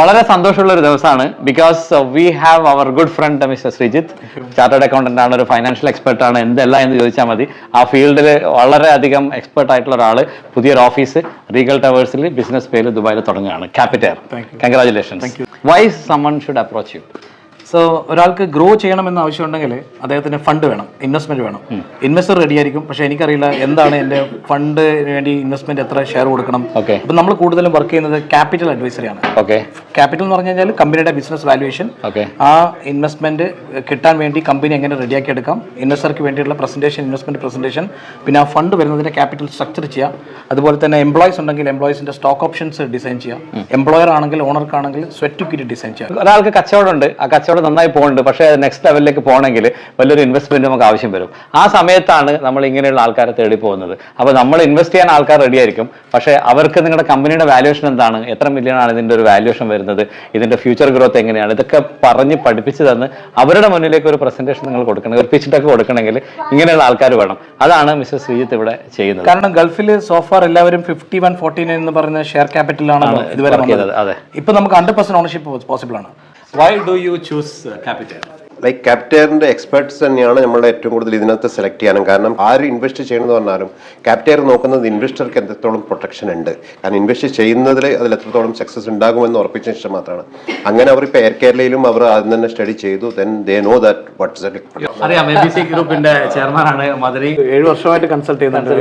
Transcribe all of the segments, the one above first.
വളരെ സന്തോഷമുള്ള ഒരു ദിവസമാണ് because we have our good friend mister Sreejith chartered accountant ആണ് ഒരു ഫൈനാൻഷ്യൽ എക്സ്പെർട്ട് ആണ് എന്തല്ല എന്ന് ചോദിച്ചാൽ മതി. ആ ഫീൽഡിൽ വളരെയധികം എക്സ്പെർട്ട് ആയിട്ടുള്ള ഒരാൾ പുതിയൊരു ഓഫീസ് റീഗൽ ടവേഴ്സിൽ ബിസിനസ് പേര് ദുബായിൽ തുടങ്ങുകയാണ്. Capital congratulations why's someone should approach you so ഒരാൾക്ക് ഗ്രോ ചെയ്യണമെന്ന് ആവശ്യമുണ്ടെങ്കിൽ അദ്ദേഹത്തിന് ഫണ്ട് വേണം ഇൻവെസ്റ്റ്മെന്റ് വേണം. ഇൻവെസ്റ്റർ റെഡി ആയിരിക്കും. പക്ഷെ എനിക്കറിയില്ല എന്താണ് എന്റെ ഫണ്ട് വേണ്ടി ഇൻവെസ്റ്റ്മെന്റ് എത്ര ഷെയർ കൊടുക്കണം. അപ്പൊ നമ്മൾ കൂടുതലും വർക്ക് ചെയ്യുന്നത് ക്യാപിറ്റൽ അഡ്വൈസറിയാണ് ആണ്. ക്യാപിറ്റൽ എന്ന് പറഞ്ഞു കഴിഞ്ഞാൽ കമ്പനിയുടെ ബിസിനസ് വാല്യുവേഷൻ ആ ഇൻവെസ്റ്റ്മെന്റ് കിട്ടാൻ വേണ്ടി കമ്പനി എങ്ങനെ റെഡിയാക്കി എടുക്കാം ഇൻവെസ്റ്റർക്ക് വേണ്ടിയിട്ടുള്ള പ്രസന്റേഷൻ ഇൻവെസ്റ്റ്മെന്റ് പ്രസന്റേഷൻ പിന്നെ ആ ഫണ്ട് വരുന്നതിന്റെ ക്യാപിറ്റൽ സ്ട്രക്ചർ ചെയ്യാം അതുപോലെ തന്നെ എംപ്ലോയീസ് ഉണ്ടെങ്കിൽ എംപ്ലോയീസിന്റെ സ്റ്റോക്ക് ഓപ്ഷൻസ് ഡിസൈൻ ചെയ്യാം എംപ്ലോയർ ആണെങ്കിൽ ഓണർക്കാണെങ്കിൽ സ്വെറ്റ് ഡിസൈൻ ചെയ്യാം ഒരാൾക്ക് കച്ചവടം ഉണ്ട്. ആ കച്ചവടം നന്നായി പോകുന്നുണ്ട് പക്ഷേ നെക്സ്റ്റ് ലെവലിലേക്ക് പോകണമെങ്കിൽ വലിയൊരു ഇൻവെസ്റ്റ്മെന്റ് നമുക്ക് ആവശ്യം വരും. ആ സമയത്താണ് നമ്മൾ ഇങ്ങനെയുള്ള ആൾക്കാരെ തേടി പോകുന്നത്. അപ്പോൾ നമ്മൾ ഇൻവെസ്റ്റ് ചെയ്യാൻ ആൾക്കാർ റെഡി ആയിരിക്കും. പക്ഷേ അവർക്ക് നിങ്ങളുടെ കമ്പനിയുടെ വാല്യുവേഷൻ എന്താണ്? എത്ര മില്യൺ ആണ് ഇതിന്റെ ഒരു വാല്യുവേഷൻ വരുന്നത്? ഇതിന്റെ ഫ്യൂച്ചർ ഗ്രോത്ത് എങ്ങനെയാണ്? ഇതൊക്കെ പറഞ്ഞ് പഠിപ്പിച്ച് തന്ന് അവരുടെ മുന്നിലേക്ക് ഒരു പ്രസന്റേഷൻ നിങ്ങൾ കൊടുക്കണം. ഒരു പിച്ചിട്ടൊക്കെ കൊടുക്കണമെങ്കിൽ ഇങ്ങനെയുള്ള ആൾക്കാർ വേണം. അതാണ് മിസ്റ്റർ ശ്രീജിത്ത് ഇവിടെ ചെയ്യുന്നത്. കാരണം ഗൾഫിൽ സോഫാർ എല്ലാവരും ഫിഫ്റ്റി വൺ ഫോർട്ടി നയൻ എന്ന് പറയുന്ന ഷെയർ ക്യാപിറ്റലാണ് ഇതുവരെ അതെ. ഇപ്പൊ നമുക്ക് ഹൺഡ്രഡ് പെർസെന്റ് ഓണർഷിപ്പ് പോസിബിൾ ആണ്. Why do you choose capital like ക്യാപിറ്ററിന്റെ experts തന്നെയാണ് നമ്മൾ ഏറ്റവും കൂടുതൽ ഇതിനകത്ത് സെലക്ട് ചെയ്യാനും. കാരണം ആര് ഇൻവെസ്റ്റ് ചെയ്യണമെന്ന് പറഞ്ഞാലും ക്യാപ്റ്റേർ നോക്കുന്നത് ഇൻവെസ്റ്റർക്ക് എത്രത്തോളം പ്രൊട്ടക്ഷൻ ഉണ്ട്. കാരണം ഇൻവെസ്റ്റ് ചെയ്യുന്നതിൽ അതിൽ എത്രത്തോളം സക്സസ് ഉണ്ടാകുമെന്ന് ഉറപ്പിച്ച ശേഷം മാത്രമാണ്. അങ്ങനെ അവർ ഇപ്പോൾ എയർ കേരളയിലും അവർ ആദ്യം തന്നെ സ്റ്റഡി ചെയ്തു. Then they know that what's അറിയാം എ ബി സി ഗ്രൂപ്പിന്റെ ചെയർമാനാണ് മധുരൈ. ഏഴ് വർഷമായിട്ട് കൺസൾട്ട് ചെയ്യുന്നുണ്ട്.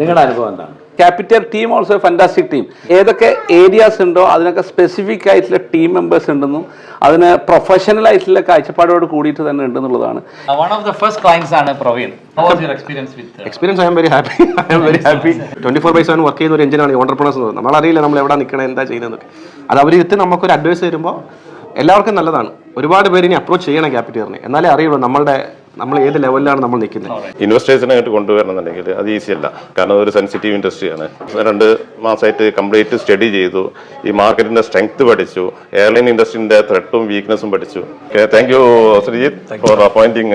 നിങ്ങളുടെ അനുഭവം എന്താണ്? Capital team also fantastic team ഏതൊക്കെ ഏരിയാസ് ഉണ്ടോ അതിനൊക്കെ സ്പെസിഫിക് ആയിട്ടുള്ള ടീം മെമ്പേഴ്സ് ഉണ്ടെന്നും അതിന് പ്രൊഫഷണൽ ആയിട്ടുള്ള കാഴ്ചപ്പാടോട് കൂടിയിട്ട് തന്നെ ഉണ്ടെന്നുള്ളതാണ്. One of the first clients ആണ് Praveen. How was your experience with experience I am very happy I am very happy twenty four by seven work ചെയ്യുന്ന ഒരു എഞ്ചിനാണ് ഓണ്ടർപ്രണേഴ്സ് നമ്മളറിയില്ല നമ്മൾ എവിടെ നിൽക്കണം എന്താ ചെയ്യുന്നതൊക്കെ അത് അവർ എത്തി നമുക്കൊരു അഡ്വൈസ് തരുമ്പോൾ എല്ലാവർക്കും നല്ലതാണ്. ഒരുപാട് പേര് ഇനി അപ്രോച്ച് ചെയ്യണം ക്യാപിറ്റലിനെ എന്നാലേ അറിയുള്ളൂ നമ്മളുടെ നമ്മൾ ഏത് ലെവലിലാണ് നമ്മൾ നിൽക്കുന്നത്? ഇൻവെസ്റ്റേഴ്സിനായിട്ട് കൊണ്ടുവരണമെന്നുണ്ടെങ്കിൽ അത് ഈസി അല്ല. കാരണം അതൊരു സെൻസിറ്റീവ് ഇൻഡസ്ട്രിയാണ് രണ്ട് മാസമായിട്ട് കംപ്ലീറ്റ് സ്റ്റഡി ചെയ്തു. ഈ മാർക്കറ്റിന്റെ സ്ട്രെങ്ത് പഠിച്ചു. എയർലൈൻ ഇൻഡസ്ട്രിന്റെ ത്രെട്ടും വീക്ക്നെസ്സും പഠിച്ചു. Thank you Sreejith for appointing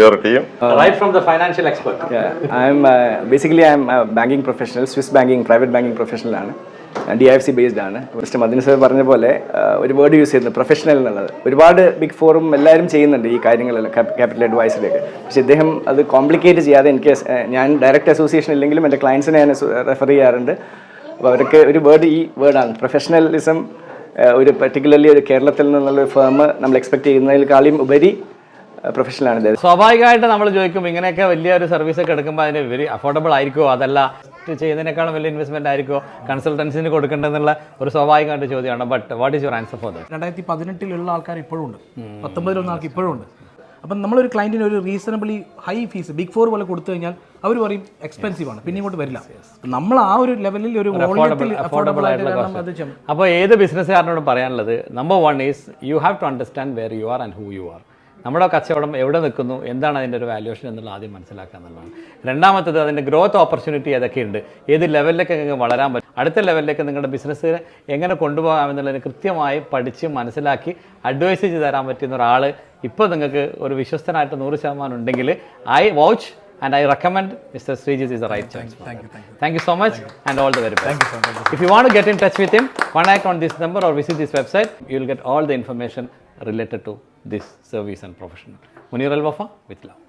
your team right from the financial expert Yeah, I'm uh, banking professional a banking professional, Swiss banking, private banking ആണ്. ഡി എഫ് സി ബേസ്ഡ് ആണ്. Mister Madina sir പറഞ്ഞ പോലെ ഒരു word use ചെയ്യുന്നത് professional എന്നുള്ളത്. ഒരുപാട് big ഫോറും എല്ലാവരും ചെയ്യുന്നുണ്ട് ഈ കാര്യങ്ങളെല്ലാം ക്യാപിറ്റൽ അഡ്വൈസറിയൊക്കെ പക്ഷേ ഇദ്ദേഹം അത് കോംപ്ലിക്കേറ്റ് ചെയ്യാതെ എനിക്ക് ഞാൻ ഡയറക്റ്റ് അസോസിയേഷൻ ഇല്ലെങ്കിലും എന്റെ ക്ലയൻസിനെ ഞാൻ റെഫർ ചെയ്യാറുണ്ട്. അപ്പോൾ അവർക്ക് ഒരു വേർഡ് ഈ വേർഡാണ് പ്രൊഫഷണലിസം ഒരു പെർട്ടിക്കുലർലി ഒരു കേരളത്തിൽ നിന്നുള്ള ഒരു ഫേം നമ്മൾ എക്സ്പെക്ട് ചെയ്യുന്നതിനേക്കാളും ഉപരി പ്രൊഫഷണലാണ് സ്വാഭാവികമായിട്ട് നമ്മൾ ചോദിക്കും ഇങ്ങനെയൊക്കെ വലിയൊരു സർവീസ് ഒക്കെ എടുക്കുമ്പോൾ അതിന് വെരി അഫോർഡബിൾ ആയിരിക്കുമോ അതല്ല ചെയ്യുന്നതിനേക്കാളും വലിയ ഇൻവെസ്റ്റ്മെന്റ് ആയിരിക്കുമോ കൺസൾട്ടൻസിന് കൊടുക്കേണ്ടതെന്നുള്ള ഒരു സ്വാഭാവികമായിട്ട് ചോദ്യമാണ്. But what is your answer for that രണ്ടായിരത്തി പതിനെട്ടിലുള്ള ആൾക്കാർ ഇപ്പോഴും ഉണ്ട് പത്തൊമ്പതിലൊന്നും ആൾക്ക് ഇപ്പോഴും ഉണ്ട് അപ്പം നമ്മളൊരു ക്ലയന്റിന് ഒരു reasonably high fees big four പോലെ കൊടുത്തു കഴിഞ്ഞാൽ അവർ പറയും എക്സ്പെൻസീവ് ആണ്. പിന്നെ ഇങ്ങോട്ട് വരില്ല. നമ്മൾ ആ ഒരു ലെവലിൽ ഒരു അഫോർഡബിൾ ആയിട്ട് വേണം അത് ചെയ്യണം അപ്പോൾ ഏത് ബിസിനസ്സുകാരനോടും പറയാനുള്ളത്? Number one is you have to understand where you are and who you are നമ്മുടെ കച്ചവടം എവിടെ നിൽക്കുന്നു എന്താണ് അതിന്റെ ഒരു വാല്യൂഷൻ എന്നുള്ള ആദ്യം മനസ്സിലാക്കുക എന്നുള്ളതാണ് രണ്ടാമത്തത് അതിന്റെ ഗ്രോത്ത് ഓപ്പർച്യൂണിറ്റി ഏതൊക്കെയുണ്ട് ഏത് ലെവലിലേക്ക് നിങ്ങൾക്ക് വളരാൻ പറ്റും അടുത്ത ലെവലിലേക്ക് നിങ്ങളുടെ ബിസിനസ് എങ്ങനെ കൊണ്ടുപോകാം കൊണ്ടുപോകാമെന്നുള്ളതിന് കൃത്യമായി പഠിച്ച് മനസ്സിലാക്കി അഡ്വൈസ് ചെയ്ത് തരാൻ പറ്റുന്ന ഒരാൾ ഇപ്പോൾ നിങ്ങൾക്ക് ഒരു വിശ്വസ്തനായിട്ട് നൂറ് ശതമാനം ഉണ്ടെങ്കിൽ I watch and I recommend mister Srijit is the right choice. Thank you, thank you. Thank you so much and all the very best. Thank you, in touch If you want to get in touch with him, contact on this number or visit this website. You will get all the information related to this service and profession. Munir Al Wafa with love.